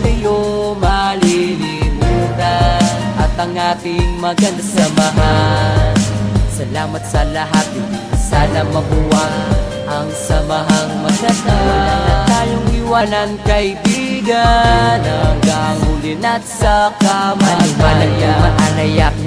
kayo malilimutan At ang ating maganda samahan. Salamat sa lahat, sana mabuwag Ang samahang maganda. Wala tayong iwanan kaibigan Hanggang huli na't sa kamatayan Maniwala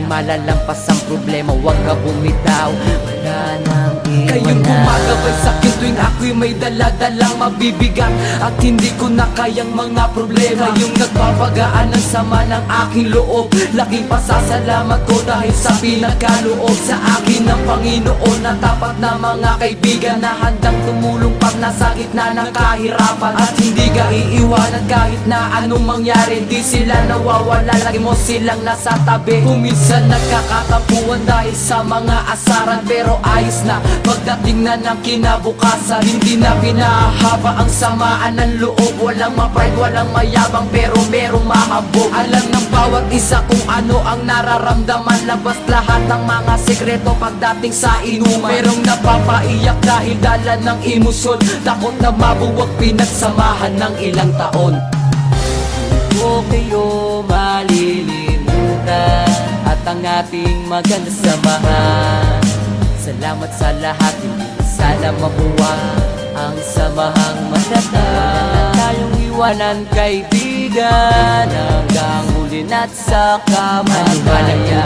malalampas ang problema. Huwag ka bumitaw, wala nang iwanan. Kayong gumagabay sa'kin tuwing ako'y may daladalang mabibigat At hindi ko na kayang mga problema. Kayong nagpapagaan ng sama ng aking loob Laking pasasalamat ko dahil sa pinagkaloob Sa akin ng Panginoon na tapat na mga kaibigan Na handang tumulong pag nasa gitna ng kahirapan. At hindi ka iiwanan kahit na anong mangyari Di sila nawawala, lagi mo silang nasa tabi. Kuminsan nagkakatampuan dahil sa mga asaran Pero ayos na. Pagdating na ng kinabukasan Hindi na pinahaba ang samaan ng loob. Walang ma-pride, walang mayabang pero merong mahambog Alam ng bawat isa kung ano ang nararamdaman. Labas lahat ng mga sekreto pagdating sa inuman. Merong napapaiyak dahil dala ng emosyon. Takot na mabuwag pinagsamahan ng ilang taon. Ko kayo malilimutan At ang ating maganda samahan. Salamat sa lahat, hindi sana mabuwag Ang samahang Wala na tayong iwanan kaibigan Hanggang huli na't sa kamalaya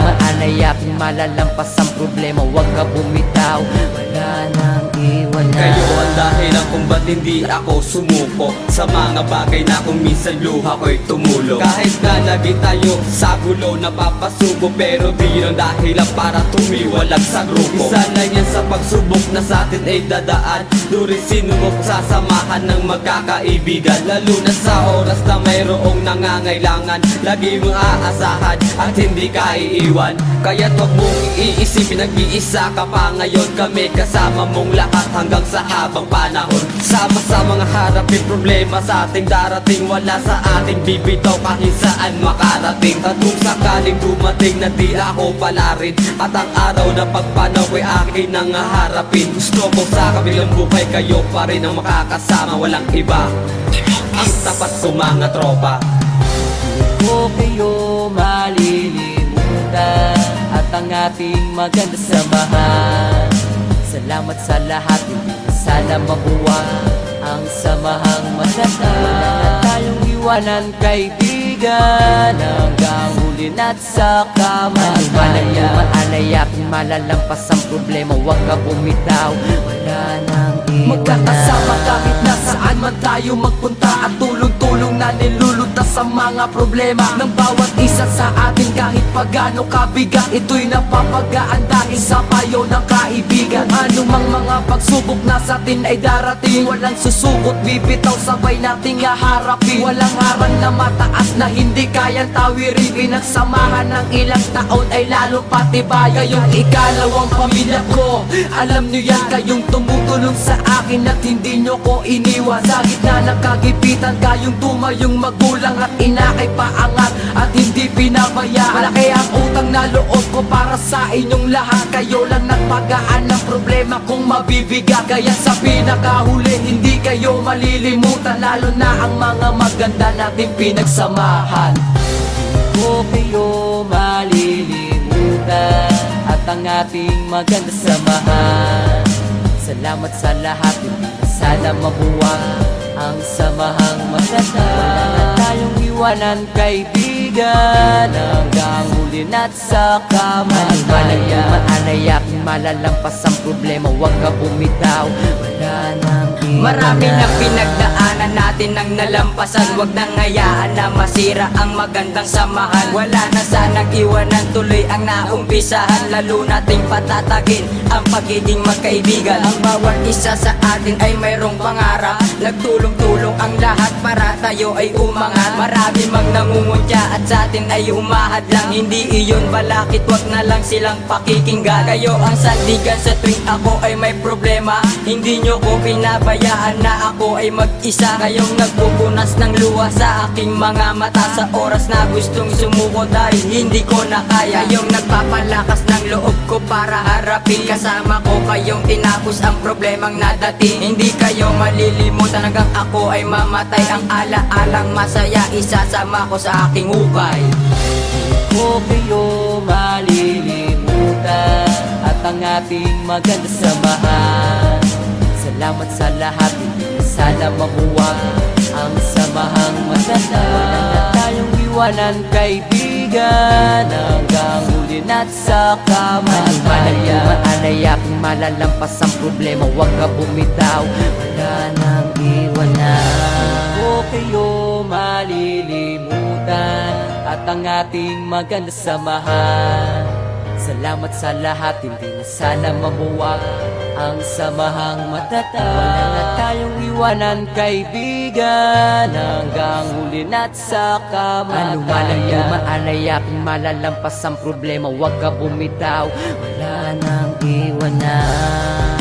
Maalayak, malalampas ang problema. Huwag ka bumitaw. Wala nang iwanan Kayo ang dahilan kung ba't hindi ako sumuko. Sa mga bagay na kung minsan luha ko'y tumulo. Kahit na lagi tayo sa gulo napapasubo. Pero di yun ang para tumiwalag sa grupo. Isa lang yan sa pagsubok na sa atin ay dadaan. Duri sinubok sa samahan ng magkakaibigan. Lalo na sa oras na mayroong nangangailangan Lagi mong aasahan at hindi ka iiwan. Kaya wag mong iisipin nag-iisa ka pa ngayon. Kami kasama mong lahat hanggang sa habang panahon. Sama-sama nga harapin problema sa ating darating. Wala sa ating bibitaw kahit saan makarating. At kung sakaling dumating na di ako pala rin At ang araw na pagpanaw ko'y akin nang harapin Gusto ko sa kabilang buhay kayo pa rin ang makakasama. Walang iba. Ang tapat ko mga tropa. Ko kayo malilimutan At ang ating maganda samahan Salamat sa lahat, hindi na sana mabuwag Ang samahang maganda Wala na tayong iwanan kaibigan Hanggang huli na't sa kamalaya Maalayak, malalampas ang problema. Huwag ka bumitaw. Wala nang iwanan Magkakasama kahit nasaan man tayo magpunta. At tulong-tulong na nilulutas sa mga problema Ng bawat isa sa atin. Kahit pagano kabigat Ito'y napapagaan dahil sa payo ng kaibigan. Ano mang mga pagsubok na sa atin ay darating. Walang susubot, bibitaw sabay nating haharapin. Walang harang na mataas na hindi kayang tawirin Pinagsamahan ng ilang taon ay lalo patibay Kayong ikalawang pamilya ko Alam nyo yan. Kayong tumutulong sa akin At hindi nyo ko iniwan. Sa gitna ng kagipitan Kayong tumayong magulang at ina ay paangat At hindi pinabayaan. Malaki ang utang na loob ko para sa inyong lahat. Kayo lang nagpagaan ng problema kung mabibigat. Kaya sa pinakahuli hindi kayo malilimutan Lalo na ang mga maganda nating pinagsamahan. Ko kayo malilimutan At ang ating maganda samahan. Salamat sa lahat, hindi na sana mabuwag Ang samahang maganda Wala na tayong iwanan kaibigan Hanggang huli na't sa kamalaya Maalayak, malalampas ang problema Huwag ka bumitaw. Wala nang Marami na pinagdaanan natin ng nalampasan. Huwag nang hayaan na masira ang magandang samahan. Wala na sanang iwanan tuloy ang naumpisahan. Lalo nating patatagin ang pagiging magkaibigan. Ang bawat isa sa atin ay mayroong pangarap. Nagtulong-tulong ang lahat para tayo ay umangat Marami mang nangunguntya at sa atin ay humahad lang. Hindi iyon balakit wag na lang silang pakikinggan. Kayo ang sandigan sa tuwing ako ay may problema. Hindi nyo ko pinabayaan na ako ay mag-isa. Kayong nagpupunas ng luha sa aking mga mata. Sa oras na gustong sumuko dahil hindi ko na kaya. Kayong nagpapalakas ng loob ko para harapin. Kasama ko kayong tinapos ang problemang nadating. Hindi kayo malilimutan hanggang ako ay mamatay. Ang ala-alang masaya isasama ko sa aking hukay ko kayo ang ating maganda samahan. Salamat sa lahat, sana mabuwag Ang samahang matanda Wala na tayong iwanan kaibigan Hanggang huli na't sa kamatayan. Manumanay aking malalampas ang problema Huwag ka bumitaw, wala nang iwanan. O kayo malilimutan At ang ating maganda samahan. Salamat sa lahat, hindi na sana mabuwag Ang samahang matatag. Wala na tayong iwanan kaibigan Hanggang huli na't sa kamatayan. Anuman ang dumaanay aking malalampas ang problema Huwag ka bumitaw, wala nang iwanan